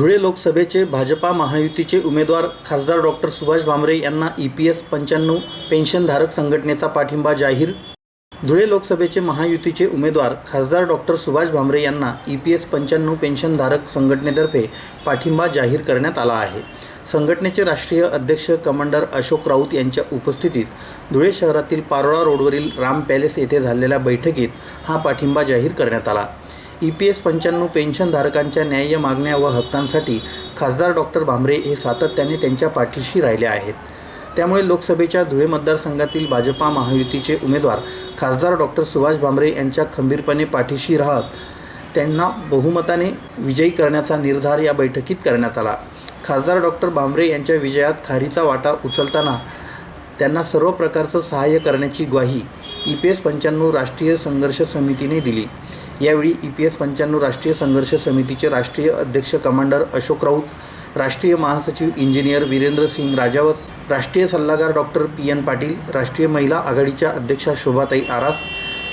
धुळे लोकसभेचे भाजपा महायुतीचे उमेदवार खासदार डॉक्टर सुभाष भामरे यांना ई पी एस पंच्याण्णव पेन्शनधारक संघटनेचा पाठिंबा जाहीर. धुळे लोकसभेचे महायुतीचे उमेदवार खासदार डॉक्टर सुभाष भामरे यांना ई पी एस पंच्याण्णव पेन्शनधारक संघटनेतर्फे पाठिंबा जाहीर करण्यात आला आहे. संघटनेचे राष्ट्रीय अध्यक्ष कमांडर अशोक राऊत यांच्या उपस्थितीत धुळे शहरातील पारोळा रोडवरील राम पॅलेस येथे झालेल्या बैठकीत हा पाठिंबा जाहीर करण्यात आला. ई पी एस पंच्याण्णव पेन्शनधारकांच्या न्याय्य मागण्या व हक्कांसाठी खासदार डॉक्टर भांबरे हे सातत्याने त्यांच्या पाठीशी राहिले आहेत. त्यामुळे लोकसभेच्या धुळे मतदारसंघातील भाजपा महायुतीचे उमेदवार खासदार डॉक्टर सुभाष भांबरे यांच्या खंबीरपणे पाठीशी राहत त्यांना बहुमताने विजयी करण्याचा निर्धार या बैठकीत करण्यात आला. खासदार डॉक्टर भांबरे यांच्या विजयात खारीचा वाटा उचलताना त्यांना सर्व प्रकारचं सहाय्य करण्याची ग्वाही ई पी एस पंच्याण्णव राष्ट्रीय संघर्ष समितीने दिली. यावेळी ई पी एस पंच्याण्णव राष्ट्रीय संघर्ष समितीचे राष्ट्रीय अध्यक्ष कमांडर अशोक राऊत राष्ट्रीय महासचिव इंजिनियर वीरेंद्र सिंग राजावत राष्ट्रीय सल्लागार डॉक्टर पी एन पाटील राष्ट्रीय महिला आघाडीच्या अध्यक्षा शोभाताई आरास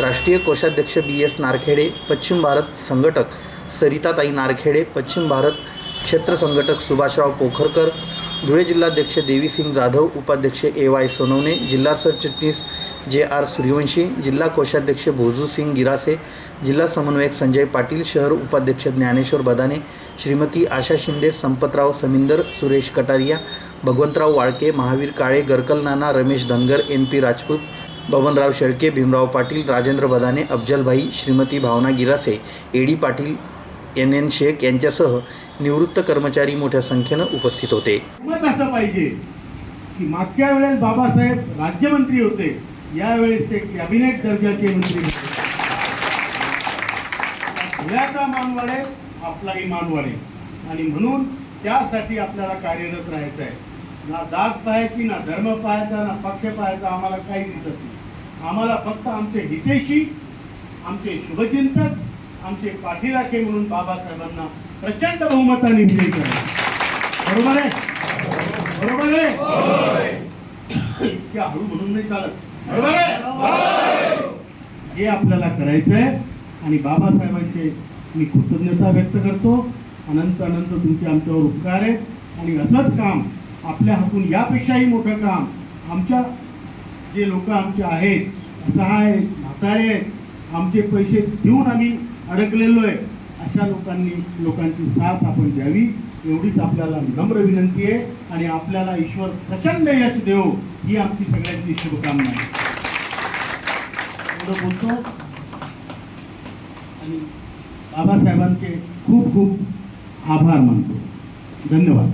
राष्ट्रीय कोषाध्यक्ष बी एस नारखेडे पश्चिम भारत संघटक सरिताताई नारखेडे पश्चिम भारत क्षेत्र संघटक सुभाषराव पोखरकर धुळे जिल्हाध्यक्ष देवीसिंग जाधव उपाध्यक्ष ए वाय सोनवणे जिल्हा सरचिटणीस जे आर सूर्यवंशी जिल्हा कोषाध्यक्ष भोजू सिंग गिरासे जिल्हा समन्वयक संजय पाटील शहर उपाध्यक्ष Dnyaneshwar Badane Shrimati Asha Shinde Sampatrao Samindar Suresh Kataria Bhagwantrao Walke Mahavir Kale Garkal Nana Ramesh Dhangar N P Rajput Babanrao Shelke Bhimrao Patil Rajendra Badane Afzalbhai Shrimati Bhavana Girase A D Patil N N Shaikh यांच्यासह निवृत्त कर्मचारी मोठ्या संख्येनं उपस्थित होते. मत असं पाहिजे की मागच्या वेळेस बाबासाहेब राज्यमंत्री होते. यावेळेस ते कॅबिनेट दर्जाचे मंत्री होते. धुळ्याचा मान वाढेल आपलाही मान वाढेल आणि म्हणून त्यासाठी आपल्याला कार्यरत राहायचं आहे ना जात पाहायची ना धर्म पाहायचा ना पक्ष पाहायचा आम्हाला काही दिसत नाही. आम्हाला फक्त आमचे हितेशी आमचे शुभचिंतक आमचे पाठीराखे म्हणून बाबासाहेबांना प्रचंड बहुमताने विजयी करा बरोबर आहे? बरोबर आहे? इतक्या हळू म्हणून नाही चालत. बरोबर आहे हे आपल्याला करायचं आहे आणि बाबासाहेबांचे मी कृतज्ञता व्यक्त करतो. अनंत अनंत तुमचे आमच्यावर उपकार आहेत. आणि असंच काम आपल्या हातून यापेक्षाही मोठं काम आमच्या जे लोक आमचे आहेत असहाय आहेत, म्हातारे आहेत आमचे पैसे देऊन आम्ही अडकलेलो आहे. अशा लोकांनी लोकांची साथ आपण द्यावी एवढीच आपल्याला नम्र विनंती आहे आणि आपल्याला ईश्वर प्रचंड यश देव ही आमची सगळ्यांची शुभकामना आहे. एवढं बोलतो. आणि बाबासाहेबांचे खूप खूप आभार मानतो. धन्यवाद.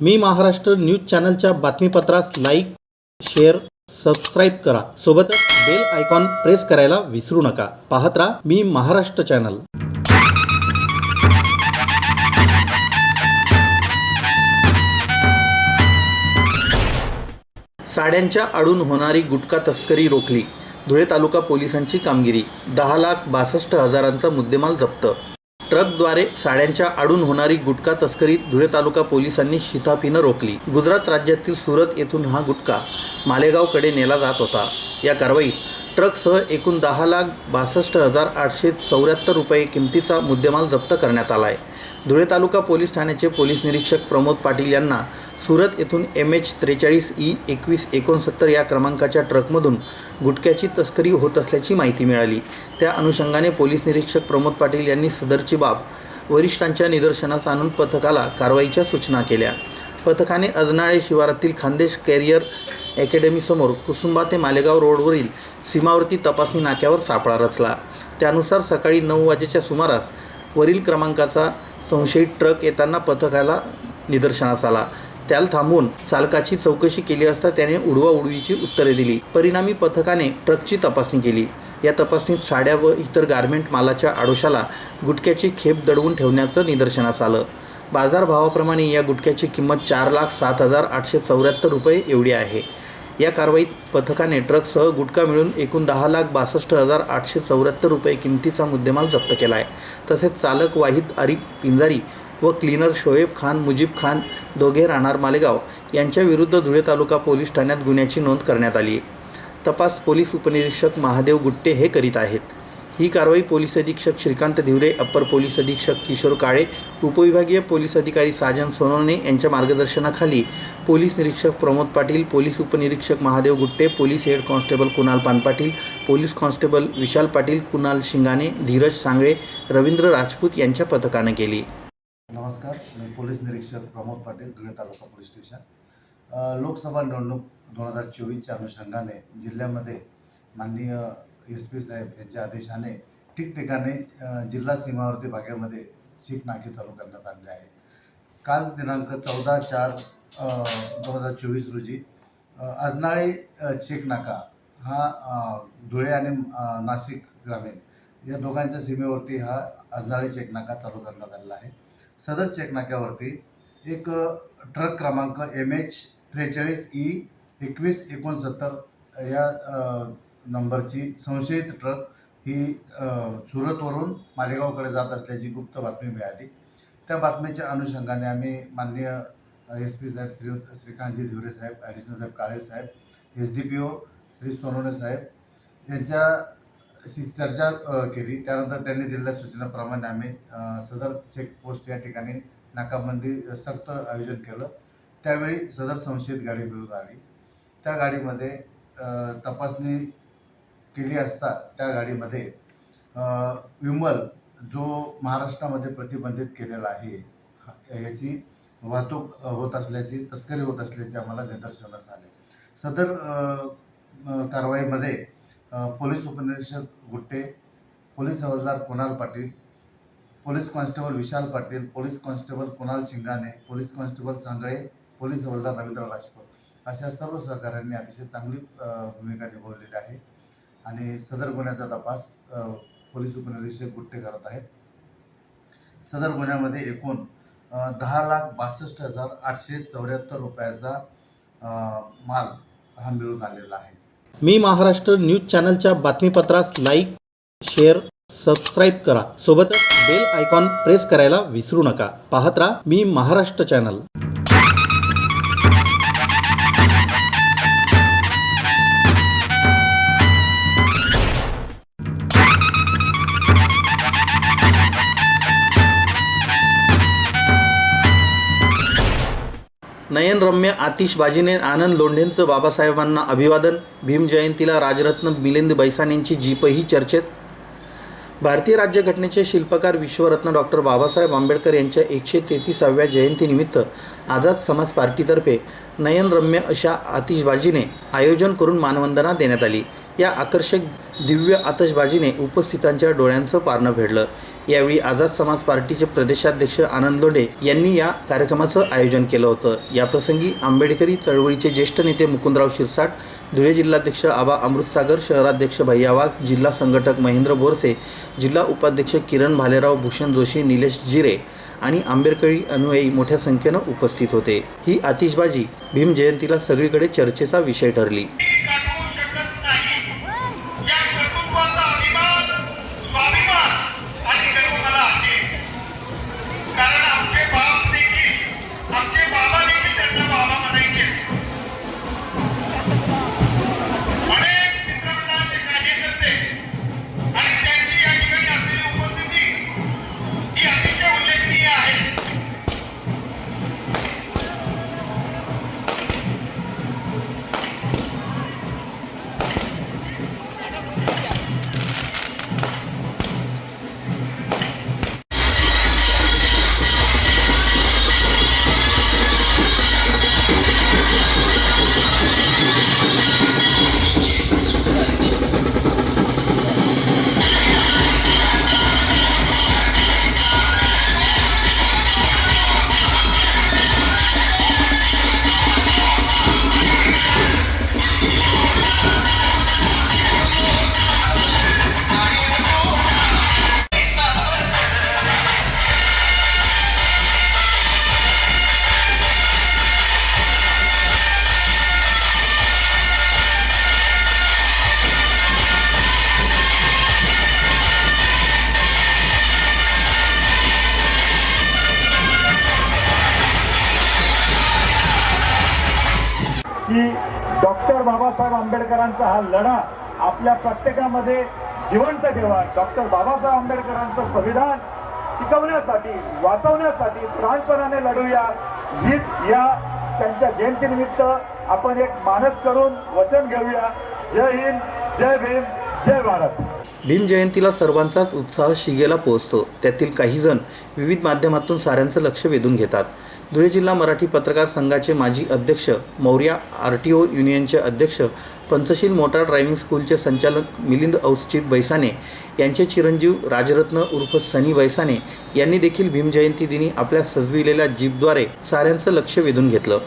मी महाराष्ट्र न्यूज चॅनलच्या बातमीपत्रास लाईक शेअर सबस्क्राईब करा. सोबतच बेल आयकॉन प्रेस करायला विसरू नका. पाहत राहा मी महाराष्ट्र चॅनल. साड्यांच्या आडून होणारी गुटखा तस्करी रोखली. धुळे तालुका पोलिसांची कामगिरी. दहा लाख बासष्ट हजारांचा मुद्देमाल जप्त. ट्रकद्वारे साड्यांच्या आडून होणारी गुटखा तस्करी धुळे तालुका पोलिसांनी शिताफीनं रोखली. गुजरात राज्यातील सुरत येथून हा गुटखा मालेगावकडे नेला जात होता. या कारवाईत ट्रकसह एकूण दहा लाख बासष्ट हजार आठशे चौऱ्याहत्तर रुपये किमतीचा मुद्देमाल जप्त करण्यात आला आहे धुळे तालुका पोलीस ठाण्याचे पोलीस निरीक्षक प्रमोद पाटील यांना सुरत येथून एम एच त्रेचाळीस ई एकवीस एकोणसत्तर या क्रमांकाच्या ट्रकमधून गुटख्याची तस्करी होत असल्याची माहिती मिळाली. त्या अनुषंगाने पोलीस निरीक्षक प्रमोद पाटील यांनी सदरची बाब वरिष्ठांच्या निदर्शनास आणून पथकाला कारवाईच्या सूचना केल्या. पथकाने अजनाळे शिवारातील खानदेश कॅरियर अकॅडमीसमोर कुसुंबा ते मालेगाव रोडवरील सीमावर्ती तपासणी नाक्यावर सापळा रचला. त्यानुसार सकाळी नऊ वाजेच्या सुमारास वरील क्रमांकाचा संशयित ट्रक येताना पथकाला निदर्शनास आला. त्याला थांबवून चालकाची चौकशी केली असता त्याने उडवाउडवीची उत्तरे दिली. परिणामी पथकाने ट्रकची तपासणी केली. या तपासणीत साड्या व इतर गारमेंट मालाच्या आडोशाला गुटख्याची खेप दडवून ठेवण्याचं निदर्शनास आलं. बाजारभावाप्रमाणे या गुटख्याची किंमत चार लाख सात हजार आठशे चौऱ्याहत्तर रुपये एवढी आहे. या कारवाईत पथकाने ट्रकसह गुटखा मिळून एकूण दहा लाख बासष्ट हजार आठशे चौऱ्याहत्तर रुपये किमतीचा मुद्देमाल जप्त केला आहे. तसेच चालक वाहिद अरिफ पिंजारी व क्लीनर शोएब खान मुजीब खान दोघे राहणार मालेगाव यांच्याविरुद्ध धुळे तालुका पोलीस ठाण्यात गुन्ह्याची नोंद करण्यात आली आहे. तपास पोलीस उपनिरीक्षक महादेव गुट्टे हे करीत आहेत. ही कारवाई पोलीस अधीक्षक श्रीकांत धिवरे अप्पर पोलीस अधीक्षक किशोर काळे उपविभागीय पोलीस अधिकारी साजन सोनवणे यांच्या मार्गदर्शनाखाली पोलीस निरीक्षक प्रमोद पाटील पोलीस उपनिरीक्षक Mahadev Gutte police head constable Kunal Panpatil police constable Vishal Patil Kunal Shingane Dheeraj Sangle Ravindra Rajput यांच्या पथकानं केली. नमस्कार मी पोलीस निरीक्षक प्रमोद पाटील धुळे तालुका पोलीस स्टेशन. लोकसभा निवडणूक दोन हजार चोवीसच्या अनुषंगाने जिल्ह्यामध्ये माननीय एस पी साहेब यांच्या आदेशाने ठिकठिकाणी जिल्हा सीमावर्ती भागामध्ये चीक नाके चालू करण्यात आले आहे काल दिनांक चौदा चार दोन हजार चोवीस रोजी अ, आजनाळे चेक नाका हा धुळे आणि नाशिक ग्रामीण या दोघांच्या सीमेवरती हा अजनाळे चेक नाका चालू करण्यात आलेला आहे. सदर चेक नाक्यावरती एक ट्रक क्रमांक एम एच त्रेचाळीस ई एकवीस एकोणसत्तर या नंबरची संशयित ट्रक ही सुरतवरून मालेगावकडे जात असल्याची गुप्त बातमी मिळाली. त्या बातमीच्या अनुषंगाने आम्ही माननीय एस पी साहेब श्री श्रीकांतजी धिवरे साहेब ॲडिशनल साहेब काळे साहेब S D P O Shri Sonawane साहेब यांच्याशी चर्चा केली. त्यानंतर त्यांनी दिलेल्या सूचनेप्रमाणे आम्ही सदर चेकपोस्ट या ठिकाणी नाकाबंदी सक्त आयोजन केलं. त्यावेळी सदर संशयित गाडी मिळून आली. त्या गाडीमध्ये तपासणी केली असता त्या गाडीमध्ये विमल जो महाराष्ट्रामध्ये प्रतिबंधित केलेला आहे याची वाहतूक होत असल्याची तस्करी होत असल्याचे आम्हाला निदर्शनास आले. सदर कारवाईमध्ये पोलीस उपनिरीक्षक गुट्टे पोलीस हवालदार Kunal Patil police constable Vishal Patil police constable Kunal Shingane police constable Sangle police हवालदार रवींद्र राजपूत अशा सर्व सहकाऱ्यांनी अतिशय चांगली भूमिका निभावलेली आहे. आणि सदर गुन्ह्याचा तपास पोलीस उपनिरीक्षक गुट्टे करत आहेत. सदर गुन्ह्यामध्ये एकूण दहा लाख बासष्ट हजार आठशे चौऱ्याहत्तर रुपयाचा माल हा मिळून आलेला आहे. मी महाराष्ट्र न्यूज चॅनलच्या बातमीपत्रास लाईक शेअर सबस्क्राईब करा. सोबतच बेल आयकॉन प्रेस करायला विसरू नका. पाहत राहा मी महाराष्ट्र चॅनल. नयनरम्य आतिषबाजीने आनंद लोंढेंचं बाबासाहेबांना अभिवादन. भीम जयंतीला राजरत्न मिलिंद बैसानेंची जीपही चर्चेत. भारतीय राज्यघटनेचे शिल्पकार विश्वरत्न डॉक्टर बाबासाहेब आंबेडकर यांच्या एकशे तेहतीसाव्या जयंतीनिमित्त आझाद समाज पार्टीतर्फे नयनरम्य अशा आतिषबाजीने आयोजन करून मानवंदना देण्यात आली. या आकर्षक दिव्य आतषबाजीने उपस्थितांच्या डोळ्यांचं पारणं फेडलं. यावेळी आझाद समाज पार्टीचे प्रदेशाध्यक्ष आनंद लोंढे यांनी या कार्यक्रमाचं आयोजन केलं होतं. याप्रसंगी आंबेडकरी चळवळीचे ज्येष्ठ नेते मुकुंदराव शिरसाट धुळे जिल्हाध्यक्ष आबा अमृतसागर शहराध्यक्ष भैया वाघ जिल्हा संघटक महेंद्र बोरसे जिल्हा उपाध्यक्ष किरण भालेराव भूषण जोशी निलेश जिरे आणि आंबेडकरी अनुयायी मोठ्या संख्येनं उपस्थित होते. ही आतिषबाजी भीम जयंतीला सगळीकडे चर्चेचा विषय ठरली. डॉक्टर बाबासाहेब आंबेडकरांचा हा लढा आपल्या प्रत्येकामध्ये जिवंत ठेवा. डॉक्टर बाबासाहेब आंबेडकरांचं संविधान टिकवण्यासाठी वाचवण्यासाठी प्राणपणाने लढूया. हीच या त्यांच्या जयंतीनिमित्त आपण एक मानस करून वचन घेऊया. जय हिंद जय भीम जय भारत. भीम जयंतीला सर्वांचाच उत्साह शिगेला पोहोचतो. त्यातील काही जण विविध माध्यमातून साऱ्यांचं लक्ष वेधून घेतात. धुळे जिल्हा मराठी पत्रकार संघाचे माजी अध्यक्ष मौर्या आर टी ओ युनियनचे अध्यक्ष पंचशील मोटार ड्रायव्हिंग स्कूलचे संचालक मिलिंद औसचित बैसाने यांचे चिरंजीव राजरत्न उर्फ सनी बैसाने यांनी देखील भीम जयंती दिनी आपल्या सजविलेल्या जीपद्वारे साऱ्यांचं लक्ष वेधून घेतलं.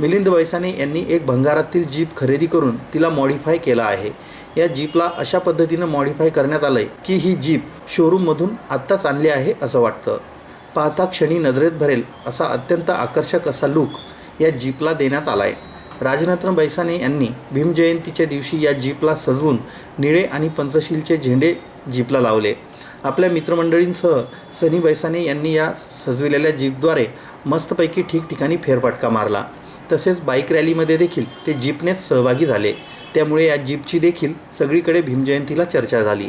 मिलिंद बैसाने यांनी एक भंगारातील जीप खरेदी करून तिला मॉडिफाय केला आहे. या जीपला अशा पद्धतीनं मॉडिफाय करण्यात आलं आहे की ही जीप शोरूममधून आत्ताच आणली आहे असं वाटतं. पाहता क्षणी नजरेत भरेल असा अत्यंत आकर्षक असा लूक या जीपला देण्यात आला आहे राजरत्न बैसाने यांनी भीमजयंतीच्या दिवशी या जीपला सजवून निळे आणि पंचशीलचे झेंडे जीपला लावले. आपल्या मित्रमंडळींसह सनी बैसाने यांनी या सजविलेल्या जीपद्वारे मस्तपैकी ठिकठिकाणी फेरफटका मारला. तसेच बाईक रॅलीमध्ये देखील ते जीपनेच सहभागी झाले. त्यामुळे या जीपची देखील सगळीकडे भीमजयंतीला चर्चा झाली.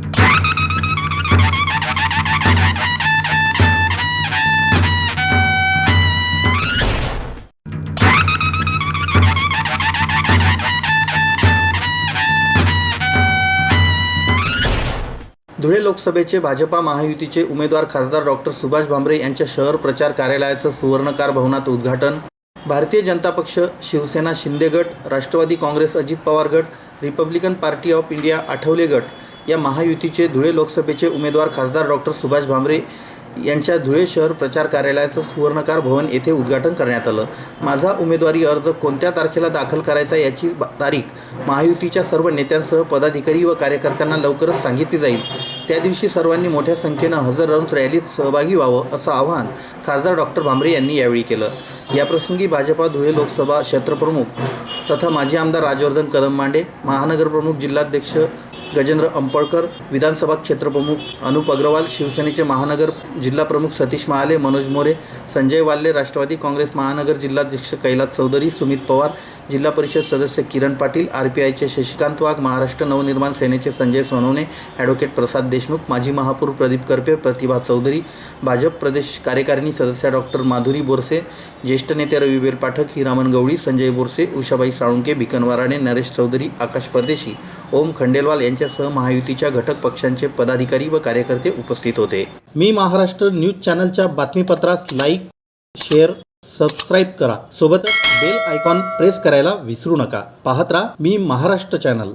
धुळे लोकसभेचे भाजपा महायुतीचे उमेदवार खासदार डॉक्टर सुभाष भामरे यांच्या शहर प्रचार कार्यालयाचं सुवर्णकार भवनात उद्घाटन. भारतीय जनता पक्ष शिवसेना शिंदे गट राष्ट्रवादी काँग्रेस अजित पवार गट Republican party of India Athawale गट या महायुतीचे धुळे लोकसभेचे उमेदवार खासदार डॉक्टर सुभाष भामरे यांच्या धुळे शहर प्रचार कार्यालयाचं सुवर्णकार भवन येथे उद्घाटन करण्यात आलं. माझा उमेदवारी अर्ज कोणत्या तारखेला दाखल करायचा याची तारीख महायुतीच्या सर्व नेत्यांसह पदाधिकारी व कार्यकर्त्यांना लवकरच सांगितली जाईल. त्या दिवशी सर्वांनी मोठ्या संख्येनं हजर राहून रॅलीत सहभागी व्हावं असं आवाहन खासदार डॉक्टर भांबरे यांनी यावेळी केलं. याप्रसंगी भाजपा धुळे लोकसभा क्षेत्रप्रमुख तथा माजी आमदार राजवर्धन कदम मांडे महानगरप्रमुख जिल्हाध्यक्ष गजेंद्र अंपळकर विधानसभा क्षेत्रप्रमुख अनुप अग्रवाल शिवसेनेचे महानगर जिल्हा प्रमुख सतीश महाले मनोज मोरे संजय वाल्ले राष्ट्रवादी काँग्रेस महानगर जिल्हाध्यक्ष कैलास चौधरी सुमित पवार जिल्हा परिषद सदस्य किरण पाटील आर पी आयचे शशिकांत वाघ महाराष्ट्र नवनिर्माण सेनेचे संजय सोनवणे ॲडव्होकेट प्रसाद देशमुख माजी महापौर प्रदीप करपे प्रतिभा चौधरी भाजप प्रदेश कार्यकारिणी सदस्या डॉक्टर माधुरी बोरसे ज्येष्ठ नेते रविवीर पाठक हिरामन गवळी संजय बोरसे उषाबाई साळुंके भिकनवाराणे वराडे नरेश चौधरी आकाश परदेशी ओम खंडेलवाल यांचे यांच्यासह महायुतीच्या घटक पक्षांचे पदाधिकारी व कार्यकर्ते उपस्थित होते. मी महाराष्ट्र न्यूज चॅनलच्या बातमीपत्रास लाईक शेअर सबस्क्राईब करा. सोबतच बेल आयकॉन प्रेस करायला विसरू नका. पाहत राहा मी महाराष्ट्र चॅनल.